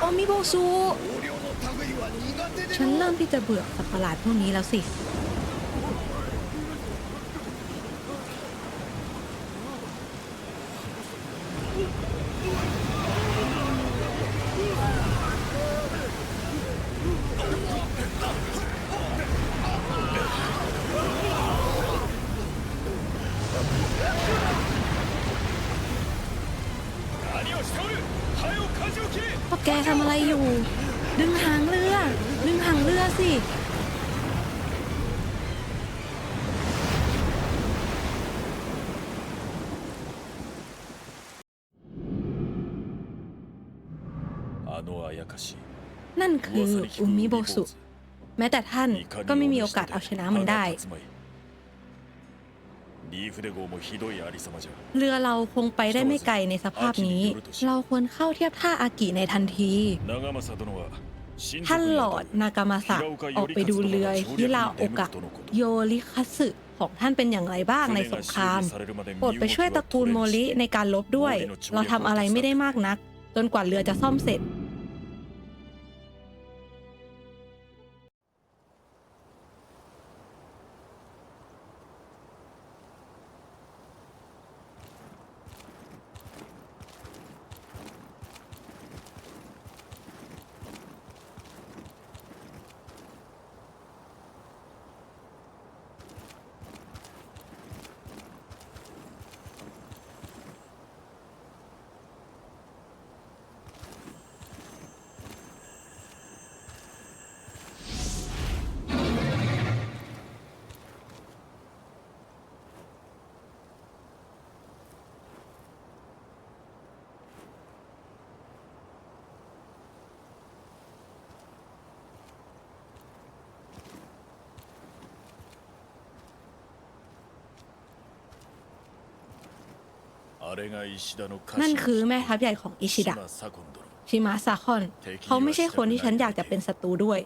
โอมิโบซู ฉันเริ่มที่จะเบื่อสัตว์ประหลาดพวกนี้แล้วสิ พวกแกทำอะไรอยู่ ดึงหางเรือ ดึงหางเรือสิ あのあやかし นั่นคือ 噂に聞く อุมิโบ 海 สุ 坊主 แม้แต่ท่าน いかに ก็ไม่มี お โอ 主 กาส で เอาชนะมันได้ 歯が立つまい リーフデ号もひどいありさまじゃ เรือเราคงไปได้ไม่ไกลในสภาพนี้ เราควรเข้าเทียบท่าอากิในทันที 長政殿は親 ท่าน 族 หล に อ あ ด たる นากามาสะ 平岡 ออกไปดูเรือฮิราโอกะ โยริคัตสึของท่านเป็นอย่างไรบ้างในสงคราม โปรดไปช่วยตระกูลโมริในการลบด้วย เราทำอะไรไม่ได้มากนัก จนกว่าเรือจะซ่อมเสร็จ นั่นคือแม่ทัพใหญ่ของอิชิดะชิมาซาคอน เขาไม่ใช่คนที่ฉันอยากจะเป็นศัตรูด้วย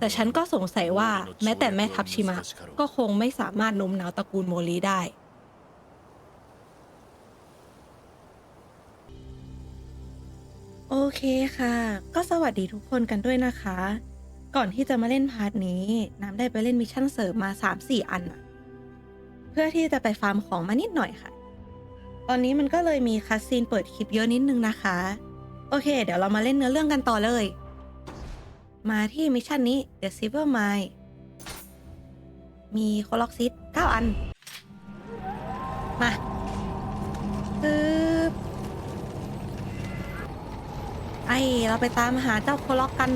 แต่ฉันก็สงสัยว่าแม้แต่แม่ทัพชิมะก็คงไม่สามารถโน้มน้าวตระกูลโมลีได้โอเคค่ะ ก็สวัสดีทุกคนกันด้วยนะคะ ก่อนที่จะมาเล่นพาร์ทนี้ น้ำได้ไปเล่นมิชชั่นเสริมมา 3-4 อันอะเพื่อที่จะไปฟาร์มของมานิดหน่อยค่ะ ตอนนี้มันก็เลยมีคัสซีนเปิดคลิปเยอะนิดนึงนะคะ โอเค เดี๋ยวเรามาเล่นเนื้อเรื่องกันต่อเลย มาที่มิชชั่นนี้ The Silver Mine มีโคล็อกซิต9อัน มาปึ๊บไอเราไปตามหาเจ้าโคล็อกกัน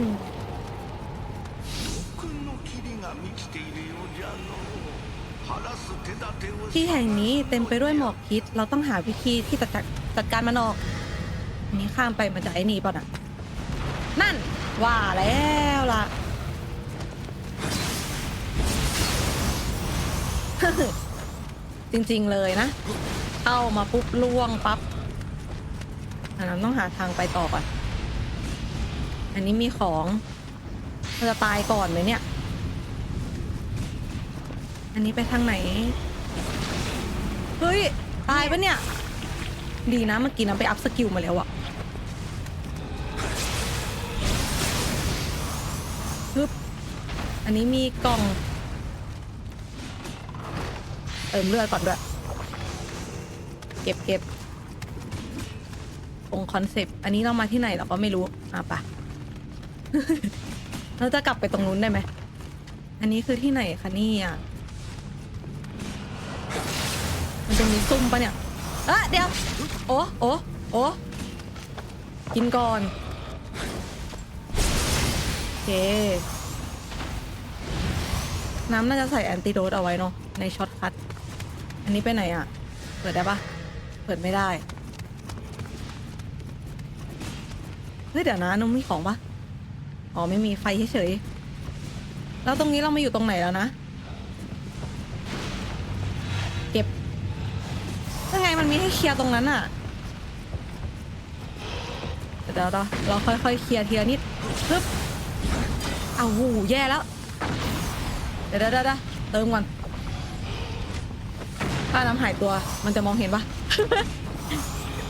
ที่แห่งนี้เต็มไปด้วยหมอกพิษ เราต้องหาวิธีที่จะจัดจัดการมันออกนนี้ข้ามไปมันจะไอ้นี่ป่ะน่ะ นั่น ว่าแล้วล่ะ จริงๆเลยนะเข้ามาปุ๊บล่วงปั๊บ อันนั้นต้องหาทางไปต่อก่อน อันนี้มีของเราจะตายก่อนไหมเนี่ย อันนี้ไปทางไหน ฮ้ย ตายปะเนี่ย ดีนะเมื่อกี้น้ำไปอัพสกิลมาแล้วอะฮึบอันนี้มีกล่อง เติมเลือดก่อนด้วย เก็บเก็บองคอนเซปต์ อันนี้เรามาที่ไหนเราก็ไม่รู้อะปะ เราจะกลับไปตรงนู้นได้ไหม อันนี้คือที่ไหนคะเนี่ย มันจะมีซุ่มปะเนี่ยเอะเดี๋ยว โอ้โอ้โอ้กินก่อน โอเค น้ำน่าจะใส่แอนติโดดเอาไว้เนาะในช็อตคัทอันนี้ไปไหนอะ่ะ เปิดได้ปะเปิดไม่ได้ เฮ้ยเดี๋ยวนะน้องมีของปะอ๋อไม่มีไฟเฉยๆแล้วตรงนี้เรามาอยู่ตรงไหนแล้วนะ มีให้เคลียร์ตรงนั้นอะเดี๋ยวเดี๋ยวเราค่อยๆเคลียร์ทีละนิดปึ๊บเอาหูแย่แล้ว เดี๋ยวเดี๋ยวเติมก่อนถ้าน้ำหายตัวมันจะมองเห็นปะ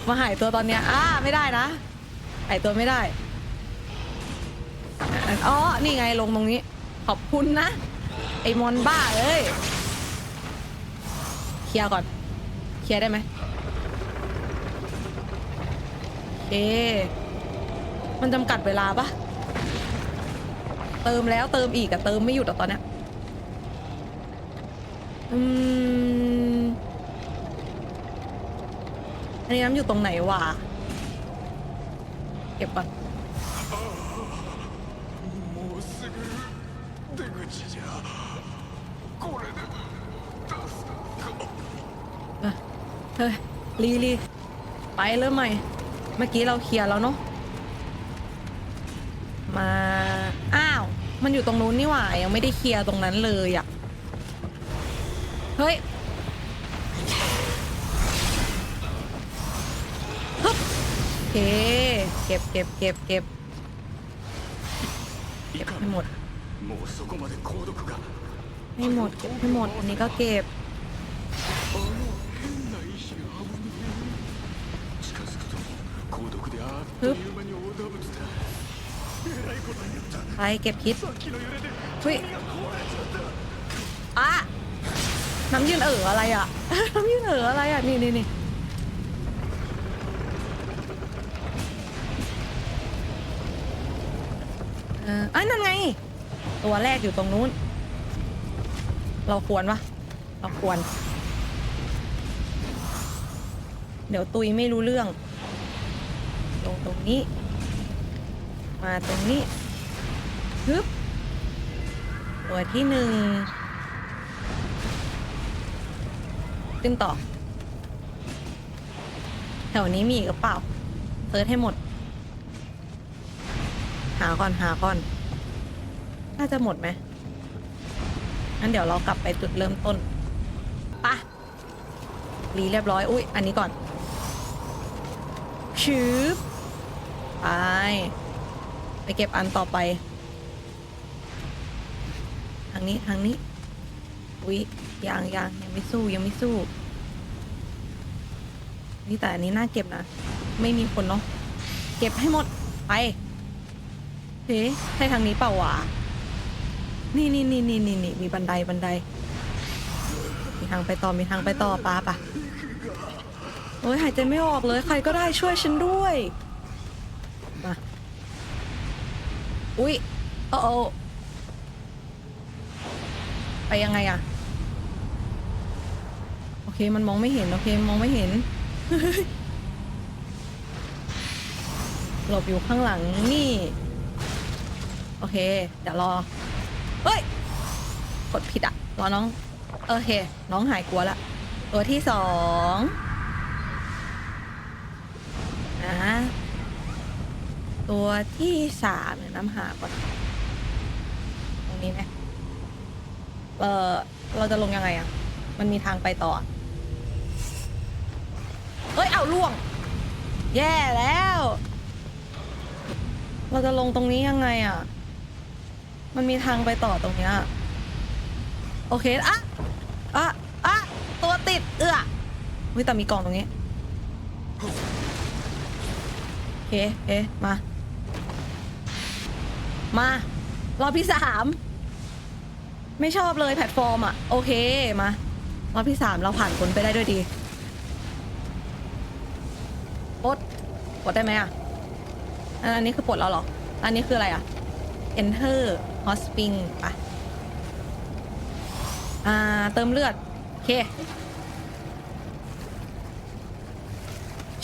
มาหายตัวตอนเนี้ยอ่าไม่ได้นะ หายตัวไม่ได้ อ๋อ นี่ไงลงตรงนี้ ขอบคุณนะ ไอ้มอนบ้าเอ้ย เคลียร์ก่อน เคลียร์ได้ไหม เค มันจำกัดเวลาปะเติมแล้วเติมอีกอะเติมไม่หยุดอะตอนเนี้ยอืมอันนี้น้ำอยู่ตรงไหนวะเก็บก่อนเฮ้ยลีลีไปเริ่มใหม่ เมื่อกี้เราเคลียร์แล้วเนาะมา อ้าว มันอยู่ตรงนู้นนี่หว่า ยังไม่ได้เคลียร์ตรงนั้นเลยอะเฮ้ยฮึบโอเค เก็บเก็บเก็บเก็บเก็บให้หมดให้หมดเก็บให้หมดอันนี้ก็เก็บ ฮึบไปเก็บพิษเฮ้ยอะน้ำยืนเอ๋ออะไรอะ น้ำยืนเอ๋ออะไรอะ นี่นี่นี่เออไอ้นั่นไง ตัวแรกอยู่ตรงนู้น เราควรปะเราควร เดี๋ยวตุยไม่รู้เรื่อง รงนี้ มาตรงนี้ฮึบตัวที่หนึ่งขึ้นต่อ แถวนี้มีอีกหรือเปล่าเซิร์ชให้หมด หาก่อนหาก่อน น่าจะหมดไหมงั้นเดี๋ยวเรากลับไปจุดเริ่มต้นปะรีเรียบร้อย อุ้ยอันนี้ก่อนชืบ ไป ไปเก็บอันต่อไป ทางนี้ทางนี้ อุ๊ยยังยังยังไม่สู้ยังไม่สู้ นี่แต่อันนี้น่าเก็บนะ ไม่มีคนเนาะ เก็บให้หมด ไปเฮ้ใช่ทางนี้เปล่าวะนี่นี่นี่นี่นี่นี่มีบันไดบันได มีทางไปต่อมีทางไปต่อป้าปะโอ้ยหายใจไม่ออกเลยใครก็ได้ช่วยฉันด้วย มา อุ๊ยโอ้โอไปยังไงอะโอเคมันมองไม่เห็น โอเคมองไม่เห็น หลบอยู่ข้างหลังนี่ โอเค เดี๋ยวรอ เฮ้ย กดผิดอะรอน้อง โอเค น้องหายกลัวละ ตัวที่สองนะ ตัวที่สามเนี่ยน้ำหาก่อน ตรงนี้ไหมเออเราจะลงยังไงอะมันมีทางไปต่อ เอ้ย เอาล่วง แย่แล้ว เราจะลงตรงนี้ยังไงอะมันมีทางไปต่อตรงเนี้ย โอเคอะอะอะตัวติด เอื้อวิแต่มีกล่องตรงนี้ โอเค เอ๊ะ มา มารอบที่สามไม่ชอบเลยแพลตฟอร์มอะ โอเคมารอบที่สามเราผ่านพ้นไปได้ด้วยดีปลดปลดได้ไหมอะ อันนี้คือปลดแล้วหรอ อันนี้คืออะไรอะ enter hot spring ไปอ่า เติมเลือด โอเค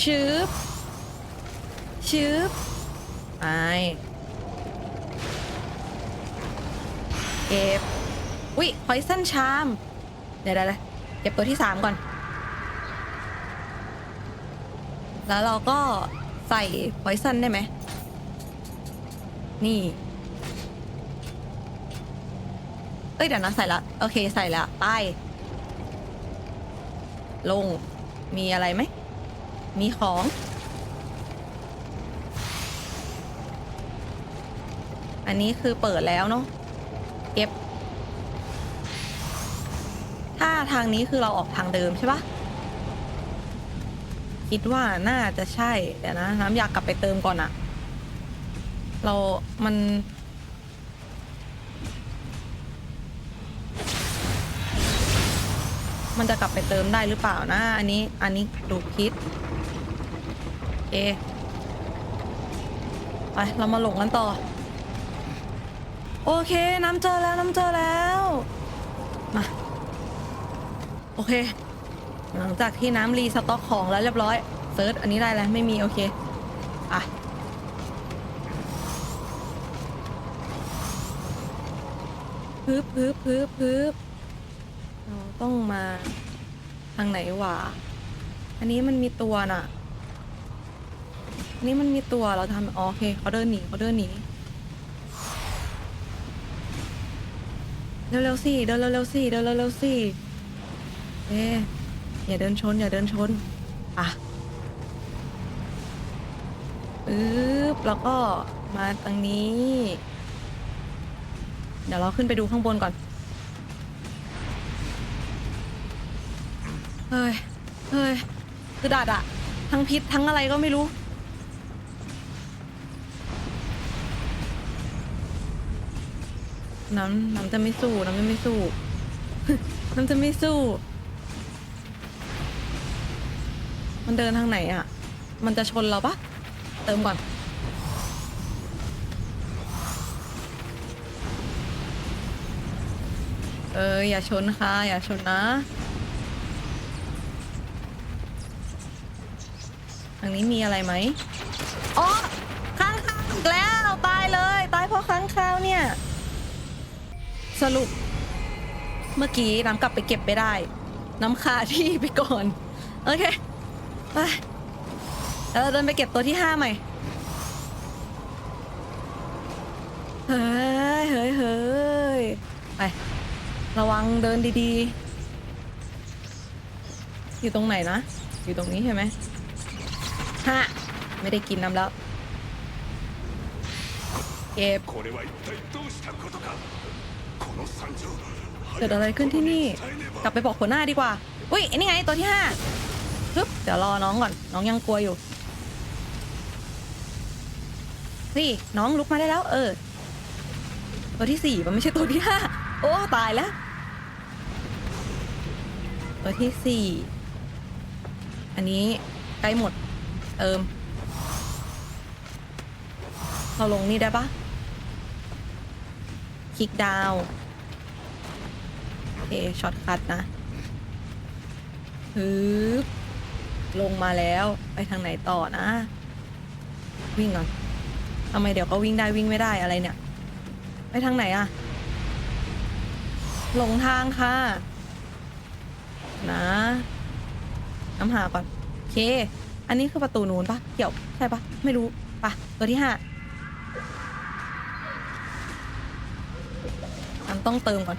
ชืบชืบไป เก็บอุ๊ย poison charm เดี๋ยวเดี๋ยวเดี๋ยเก็บตัวที่สามก่อน แล้วเราก็ใส่ poison ได้ไหม นี่ เอ้ยเดี๋ยวนะใส่ละ โอเคใส่ละไปลง มีอะไรไหม มีของ อันนี้คือเปิดแล้วเนาะ เก็บ ถ้าทางนี้คือเราออกทางเดิมใช่ปะคิดว่าน่าจะใช่เดี๋ยวนะ น้ำอยากกลับไปเติมก่อนอะเรา มัน มันจะกลับไปเติมได้หรือเปล่านะ อันนี้ อันนี้ดูคิด เอ ไป เรามาหลงกันต่อ โอเค น้ำเจอแล้วน้ำเจอแล้ว มา โอเค หลังจากที่น้ำรีสต็อกของแล้วเรียบร้อยเซิร์ชอันนี้ได้แล้วไม่มีโอเค อะ พึบพึบพึบพึบเราต้องมาทางไหนวะอันนี้มันมีตัวน่ะอันนี้มันมีตัวเราทำอ๋อโอเคเขาเดินหนีเขาเดินหนี เร็วๆสิเดินเร็วๆสิเดินเร็วๆสิเอ๊ะอย่าเดินชนอย่าเดินชนอะอึ๊บแล้วก็มาตรงนี้ เดี๋ยวเราขึ้นไปดูข้างบนก่อน เฮ้ย เฮ้ย คือดัดอะทั้งพิษทั้งอะไรก็ไม่รู้ น้ำน้ำจะไม่สู้ น้ำจะไม่สู้ น้ำจะไม่สู้ มันเดินทางไหนอะมันจะชนเราปะเติมก่อน เอออย่าชนค่ะ อย่าชนนะทางนี้มีอะไรไหมอ๋อค้างคาวอีกแล้วตายเลย ตายเพราะค้างค สรุป เมื่อกี้น้ำกลับไปเก็บไม่ได้ น้ำคาที่ไปก่อน โอเค ไปแล้วเราเดินไปเก็บตัวที่ห้าใหม่เฮ้ยเฮ้ยเฮ้ยไป ระวังเดินดีๆ อยู่ตรงไหนนะ อยู่ตรงนี้ใช่ไหมฮะไม่ได้กินน้ำแล้วเก็บ เกิดอะไรขึ้นที่นี่ กลับไปบอกหัวหน้าดีกว่า อุ้ยนี่ไงตัวที่ห้าปึ๊บเดี๋ยวรอน้องก่อน น้องยังกลัวอยู่นี่น้องลุกมาได้แล้ว เออ ตัวที่สี่มันไม่ใช่ตัวที่ห้าโอ้ตายแล้ว ตัวที่สี่อันนี้ใกล้หมด เอิมเราลงนี่ได้ปะคลิกดาวน์ เคช็อตคัดนะฮึบลงมาแล้วไปทางไหนต่อนะ วิ่งก่อนทำไมเดี๋ยวก็วิ่งได้วิ่งไม่ได้อะไรเนี่ย ไปทางไหนอะหลงทางค่ะ นะน้ำหาก่อนโอเค อันนี้คือประตูนู้นปะเกี่ยวใช่ปะไม่รู้ปะตัวที่ห้าอันต้องเติมก่อน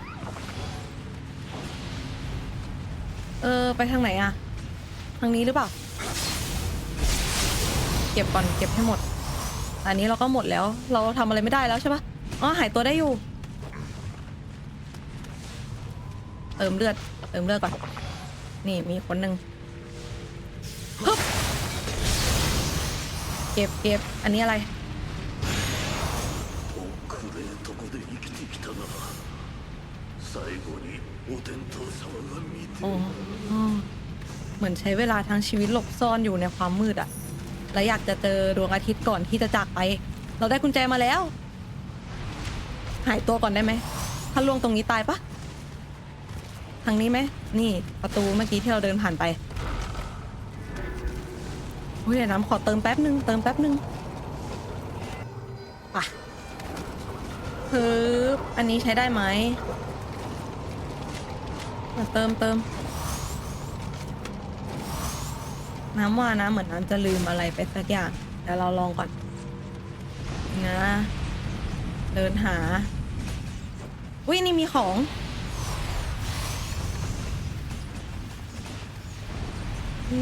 เออ ไปทางไหนอะทางนี้หรือเปล่า เก็บก่อนเก็บให้หมด อันนี้เราก็หมดแล้ว เราทำอะไรไม่ได้แล้วใช่ปะอ๋อหายตัวได้อยู่ เติมเลือด เติมเลือดก่อน นี่มีคนหนึ่งเก็บเก็บอันนี้อะไร เหมือนใช้เวลาทั้งชีวิตหลบซ่อนอยู่ในความมืดอะและอยากจะเจอดวงอาทิตย์ก่อนที่จะจากไป เราได้กุญแจมาแล้ว หายตัวก่อนได้ไหม ถ้าล่วงตรงนี้ตายปะทางนี้ไหม นี่ประตูเมื่อกี้ที่เราเดินผ่านไปเฮ้ยน้ำขอเติมแป๊บหนึ่งเติมแป๊บหนึ่งป่ะคืออันนี้ใช้ได้ไหม อะเติมเติมน้ำว่านะเหมือนน้ำจะลืมอะไรไปสักอย่างเดี๋ยวเราลองก่อนนะเดินหาอุ้ยนี่มีของ อื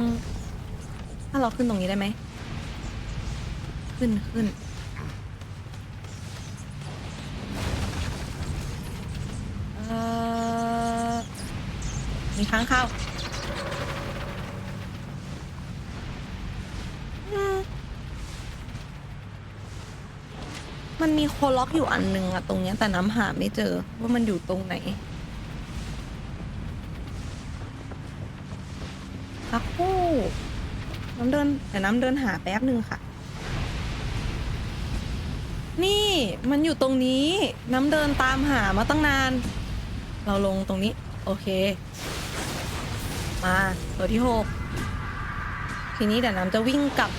มถ้าเราขึ้นตรงนี้ได้ไหม ขึ้นขึ้น มีค้างเข้ามมันมีโคล็อกอยู่อันหนึ่งอะตรงเนี้ยแต่น้ำหาไม่เจอว่ามันอยู่ตรงไหนสักครู่น้ำเดินแต่น้ำเดินหาแป๊บหนึ่งค่ะ นี่มันอยู่ตรงนี้ น้ำเดินตามหามาตั้งนาน เราลงตรงนี้ โอเค มาตัวที่หกทีนี้เดี๋ยวน้ำจะวิ่งกลับ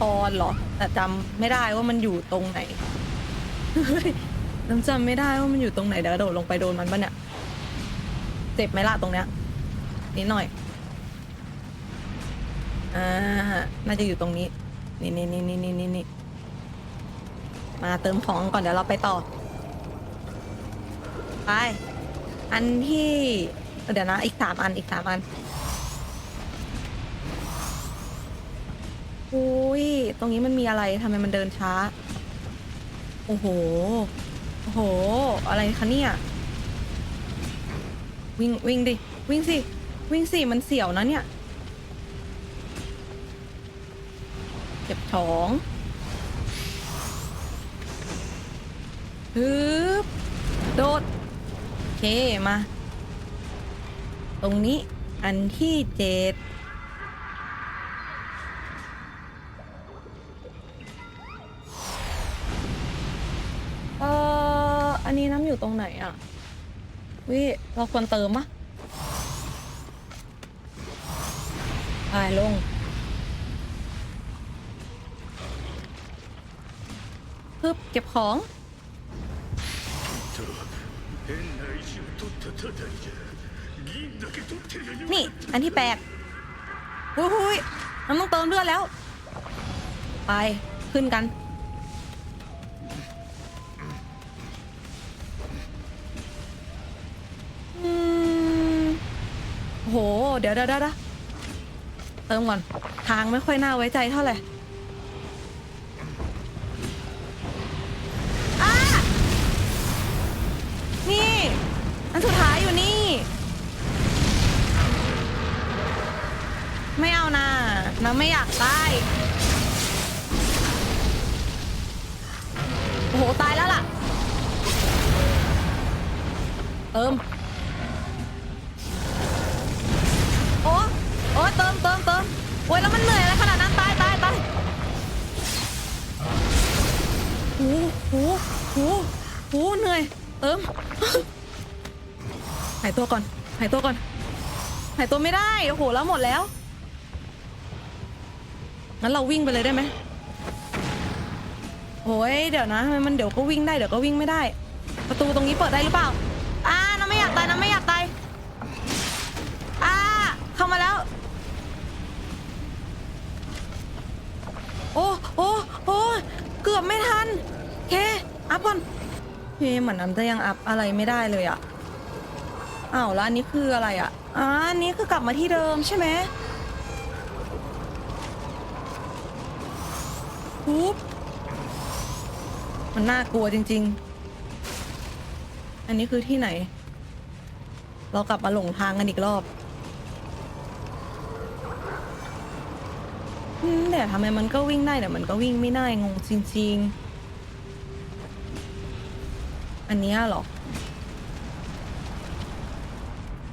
ปอนเหรอ แต่จำไม่ได้ว่ามันอยู่ตรงไหนน้ำจำไม่ได้ว่ามันอยู่ตรงไหนเดี๋ยวโดดลงไปโดนมันปะเนี่ยเจ็บไหมล่ะตรงเนี้ยนิดหน่อยอ่าน่าจะอยู่ตรงนี้ นี่นี่นี่นี่นี่นี่นี่มาเติมของก่อนเดี๋ยวเราไปต่อ ไป อันที่ เดี๋ยวนะ อีกสามอันอีกสามอัน อุ้ย ตรงนี้มันมีอะไรทำไมมันเดินช้า โอ้โห โอ้โห อะไรคะเนี่ย วิ่งวิ่งดิ วิ่งสิ วิ่งสิ มันเสี่ยวนะเนี่ยเก็บของฮึบโดด โอเค มา ตรงนี้อันที่เจ็ดเอออันนี้น้ำอยู่ตรงไหนอ่ะ วิเราควรเติมปะไปลงพึบเก็บของ と変な石を取ったたたりじゃ นี่ อันที่แปดหุยหุยมันต้องเติมเลือดแล้ว ไป ขึ้นกัน อืมโอ้โห เดี๋ยวเดี๋ยวเดี๋ยวเติมก่อน ทางไม่ค่อยน่าไว้ใจเท่าไหร่นี่ อันสุดท้ายอยู่นี่ น้ำไม่อยากตาย โอ้โห ตายแล้วล่ะ เติม โอ้โอ้เติมเติมเติมโอ้ยแล้วมันเหนื่อยอะไรขนาดนั้นตายตายตายหูหูหูหูเหนื่อย เติม หายตัวก่อน หายตัวก่อน หายตัวไม่ได้ โอ้โห แล้วหมดแล้ว งั้นเราวิ่งไปเลยได้ไหมโอ้ยเดี๋ยวนะทำไมมันเดี๋ยวก็วิ่งได้เดี๋ยวก็วิ่งไม่ได้ ประตูตรงนี้เปิดได้หรือเปล่าอ่าน้ำไม่อยากตายน้ำไม่อยากตายอ่าเข้ามาแล้ว โอ้โอ้โอ้เกือบไม่ทันเคอัพก่อนเฮ้เหมือนน้ำจะยังอัพอะไรไม่ได้เลยอะอ้าวแล้วอันนี้คืออะไรอะอ่าอันนี้คือกลับมาที่เดิมใช่ไหมุ๊บมันน่ากลัวจริง ๆ อันนี้คือที่ไหน เรากลับมาหลงทางกันอีกรอบอืมแต่ทำไมมันก็วิ่งได้แต่มันก็วิ่งไม่ได้งงจริง ๆ อันนี้หรอ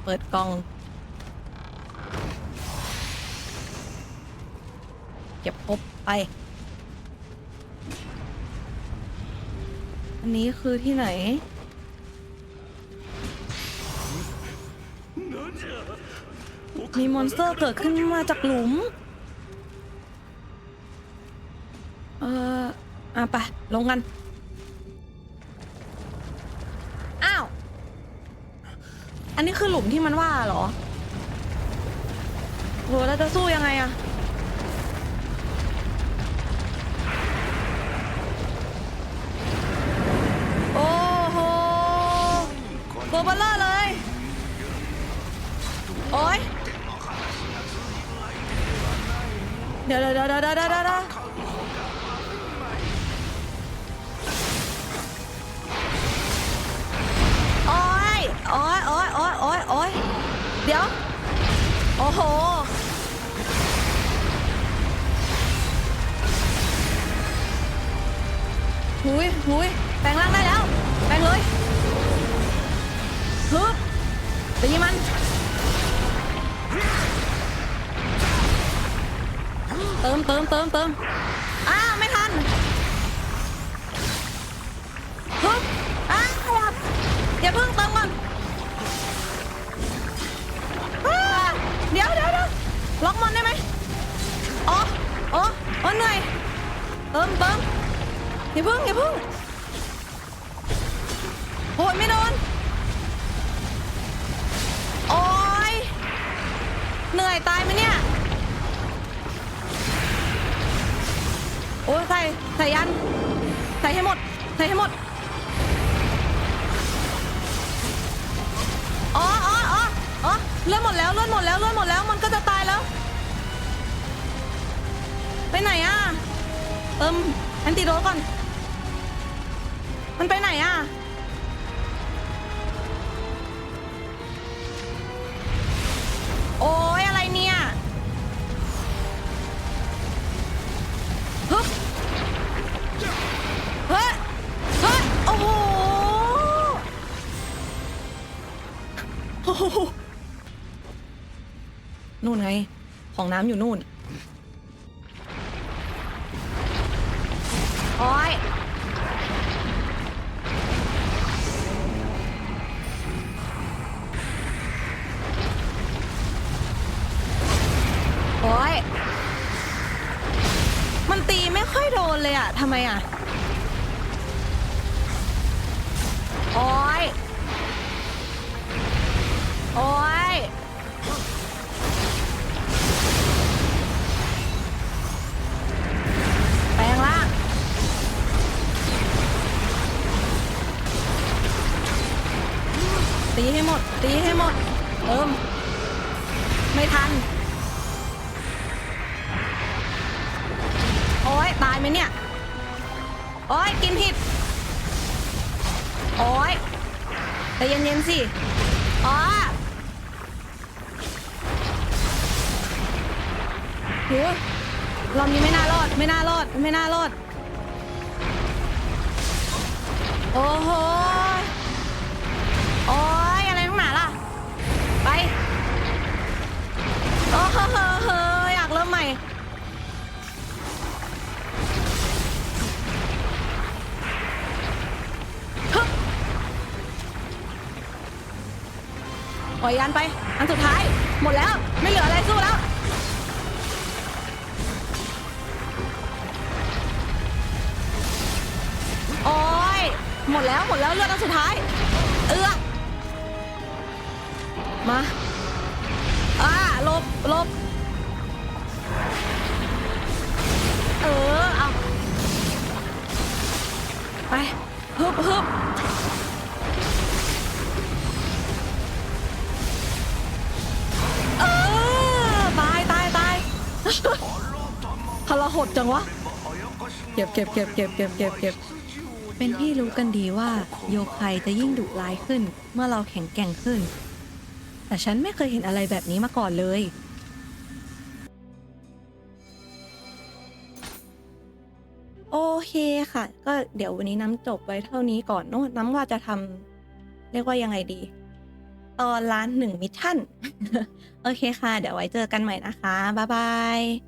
เปิดกล่อง เก็บครบไป นี้คือที่ไหน มีมอนสเตอร์เกิดขึ้นมาจากหลุม เอออะไป ลงกัน อ้าว อันนี้คือหลุมที่มันว่าเหรอโหแล้วจะสู้ยังไงอะ ตัวเบลเลอร์เลย โอ้ยเดี๋ยวเดี๋ยวเดี๋ยวเดี๋ยวเดี๋ยวโอ้ยโอ้ยโอ้ยโอ้ยโอ้ยโอ้ยเดี๋ยว โอ้โหหุยหุยแปลงร่างได้แล้ว แปลงเลย ตีมันเติมเติมเติมเติมอ้าวไม่ทันฮึบอ้าวขยับอย่าเพิ่งเติมก่อนอ้าเดี๋ยวเดี๋ยวเดี๋ยวล็อกมันได้ไหมอ๋ออ๋ออ๋อเหนื่อยเติมเติมอย่าเพิ่งอย่าเพิ่ง เติมแอนติโดก่อน มันไปไหนอะ โอ้ยอะไรเนี่ยฮึบเฮ้ยเฮ้ยโอ้โหโอ้โหนู่นไง ของน้ำอยู่นู่น โอ้ยมันตีไม่ค่อยโดนเลยอะทำไมอะโอ้ยโอ้ยแปลงร่างตีให้หมด ตีให้หมดเติมไม่ทัน โอ้ยตายไหมเนี่ย โอ้ยกินผิด โอ้ยใจเย็นๆสิ อ๋อโหรอบนี้ไม่น่ารอด ไม่น่ารอด ไม่น่ารอด โอ้โห โอ้ยอะไรทั้งหนาล่ะ ไป โอ้โห ปล่อยยันไป อันสุดท้าย หมดแล้ว ไม่เหลืออะไรสู้แล้ว โอ้ย หมดแล้วหมดแล้วเลือดอันสุดท้าย เอือมา อ่าลบลบ จังวะ เก็บเก็บเก็บเก็บเก็บเก็บเก็บเป็นที่รู้กันดีว่า โยไคจะยิ่งดุร้ายขึ้น เมื่อเราแข็งแกร่งขึ้น แต่ฉันไม่เคยเห็นอะไรแบบนี้มาก่อนเลย โอเคค่ะ ก็เดี๋ยววันนี้น้ำจบไว้เท่านี้ก่อนโน้ตน้ำว่าจะทำเรียกว่ายังไงดี ตอนร้านหนึ่งมิชชั่น โอเคค่ะ เดี๋ยวไว้เจอกันใหม่นะคะ บ๊ายบาย